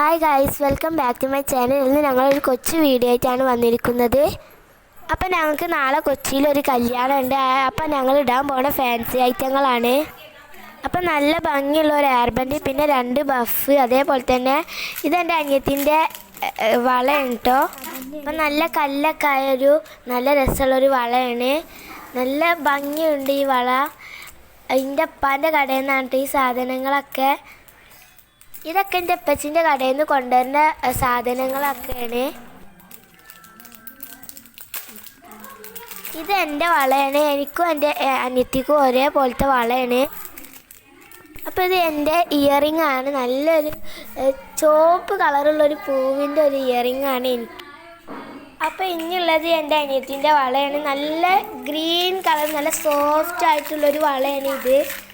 Hi guys welcome back to my channel ഇന്ന് ഞങ്ങളൊരു കൊച്ചു വീഡിയോ ആയിട്ടാണ് വന്നിരിക്കുന്നത്. അപ്പം ഞങ്ങൾക്ക് നാളെ കൊച്ചിയിൽ ഒരു കല്യാണം ഉണ്ട് അപ്പം ഞങ്ങൾ ഇടാൻ പോണ ഫാൻസി ഐറ്റങ്ങളാണ്. അപ്പം നല്ല ഭംഗിയുള്ള ഒരു എയർബൻഡ് പിന്നെ രണ്ട് ബഫ് അതേപോലെ തന്നെ ഇതെന്റെ അനിയത്തിന്റെ വളയാണ് കേട്ടോ അപ്പം നല്ല കല്ലൊക്കെ ആയൊരു നല്ല രസമുള്ളൊരു വളയാണ്. നല്ല ഭംഗിയുണ്ട് ഈ വള. എന്റെ അപ്പാന്റെ കടയിൽ നിന്നാണ് ഈ സാധനങ്ങളൊക്കെ ഇതൊക്കെ എന്റെ അപ്പച്ചിന്റെ കടയിൽ നിന്ന് കൊണ്ടുവരുന്ന സാധനങ്ങളൊക്കെയാണ്. ഇത് എന്റെ വളയാണ്. എനിക്കും എന്റെ അനിയത്തിക്കും ഒരേപോലത്തെ വളയാണ്. അപ്പോൾ ഇത് എന്റെ ഇയറിംഗ് ആണ്. നല്ലൊരു ചുവപ്പ് കളറുള്ളൊരു പൂവിന്റെ ഒരു ഇയറിംഗ് ആണ് എനിക്ക്. അപ്പോൾ ഇനിയുള്ളത് എന്റെ അനിയത്തിന്റെ വളയാണ്. നല്ല ഗ്രീൻ കളർ നല്ല സോഫ്റ്റ് ആയിട്ടുള്ളൊരു വളയാണ് ഇത്.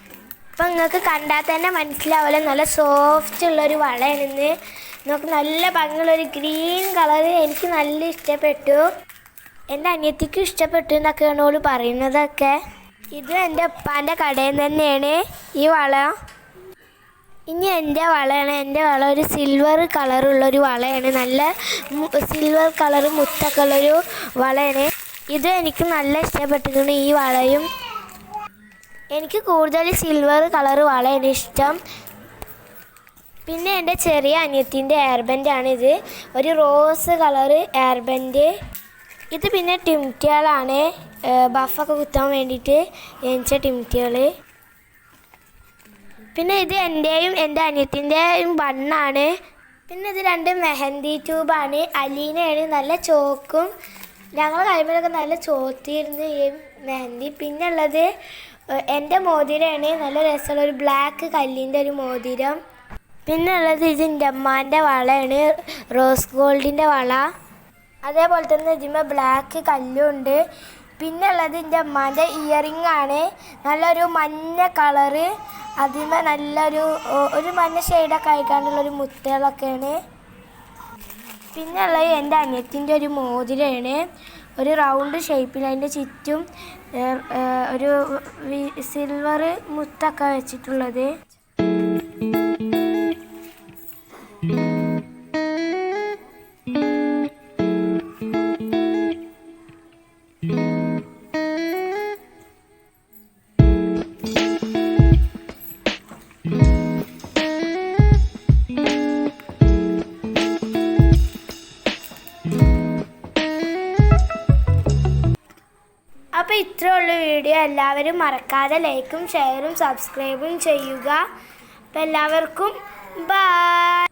അപ്പം നിങ്ങൾക്ക് കണ്ടാൽ തന്നെ മനസ്സിലാവില്ല. നല്ല സോഫ്റ്റ് ഉള്ളൊരു വളയാണിന്ന്. നമുക്ക് നല്ല ഭംഗിയുള്ളൊരു ഗ്രീൻ കളർ എനിക്ക് നല്ല ഇഷ്ടപ്പെട്ടു. എന്റെ അനിയത്തിക്കും ഇഷ്ടപ്പെട്ടു എന്നൊക്കെയാണ് ഓൾ പറയുന്നതൊക്കെ. ഇത് എന്റെ ഉപ്പാന്റെ കടയിൽ തന്നെയാണ് ഈ വള. ഇനി എന്റെ വളയാണ്. എന്റെ വള ഒരു സിൽവർ കളറുള്ളൊരു വളയാണ്. നല്ല സിൽവർ കളർ മുത്തൊക്കെ ഉള്ളൊരു വളയാണ്. ഇത് എനിക്ക് നല്ല ഇഷ്ടപ്പെട്ടിട്ടുണ്ട് ഈ വളയും. എനിക്ക് കൂടുതൽ സിൽവർ കളർ വളയാണ് ഇഷ്ടം. പിന്നെ എന്റെ ചെറിയ അനിയത്തിന്റെ എയർബൻഡാണ് ഇത്. ഒരു റോസ് കളറ് എയർബൻഡ് ഇത് പിന്നെ ടിംറ്റികളാണ് ബഫൊക്കെ കുത്താൻ വേണ്ടിയിട്ട് ജനിച്ച ടിംറ്റികൾ പിന്നെ ഇത് എന്റെയും എന്റെ അനിയത്തിന്റെയും ബണ്ണാണ് പിന്നെ ഇത് രണ്ട് മെഹന്തി ട്യൂബാണ് അലീനയാണ് നല്ല ചോക്കും ഞങ്ങൾ കഴിയുമ്പോഴൊക്കെ നല്ല ചോത്തിയിരുന്നു ഈ മെഹന്തി. പിന്നെ ഉള്ളത് എന്റെ മോതിരമാണ്. നല്ല രസമുള്ള ഒരു ബ്ലാക്ക് കല്ലിന്റെ ഒരു മോതിരം. പിന്നെ ഉള്ളത് ഇത് എന്റെ അമ്മാന്റെ വളയാണ്. റോസ് ഗോൾഡിന്റെ വള. അതേപോലെ തന്നെ ഇതിന്മേൽ ബ്ലാക്ക് കല്ലുണ്ട്. പിന്നെ ഉള്ളത് എന്റെ അമ്മാന്റെ ഇയറിംഗ് ആണ് നല്ലൊരു മഞ്ഞ കളറ്. അതിന്മേൽ നല്ലൊരു ഒരു മഞ്ഞ ഷെയ്ഡൊക്കെ ആയിക്കാണ്ടുള്ളൊരു മുത്തുകളൊക്കെയാണ് പിന്നെ ഉള്ളത് എന്റെ അനിയത്തിന്റെ ഒരു മോതിരമാണ് ഒരു റൗണ്ട് ഷേപ്പിൽ അതിന്റെ ചുറ്റും ഒരു സിൽവർ മുത്തൊക്കെ വെച്ചിട്ടുള്ളത്. അപ്പോൾ ഉള്ളൂ വീഡിയോ. എല്ലാവരും മറക്കാതെ ലൈക്കും ഷെയറും സബ്സ്ക്രൈബും ചെയ്യുക. അപ്പോൾ എല്ലാവർക്കും ബൈ